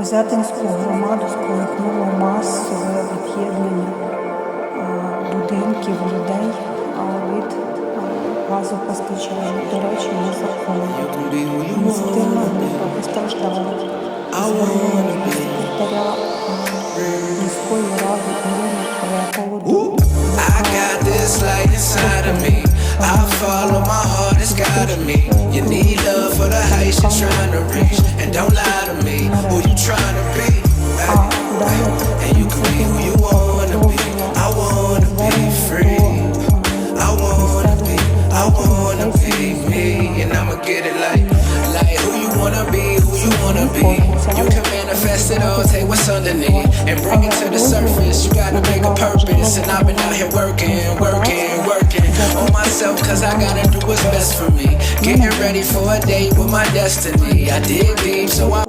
Козятинську громаду сколихнуло масове від'єднання будинків людей від газопостачання. До речі, незаконно. Ініціативна група постраждала. До секретаря міської ради Ірини Полякову. I got this light inside of me. I follow my heart, it's guiding me. You need love for the heights you're trying to reach. And don't lie I wanna be me. And I'ma get it like, like who you wanna be, who you wanna be. You can manifest it all, take what's underneath and bring it to the surface. You gotta make a purpose. And I've been out here working, working, working on myself, cause I gotta do what's best for me. Getting ready for a date with my destiny. I dig deep, so I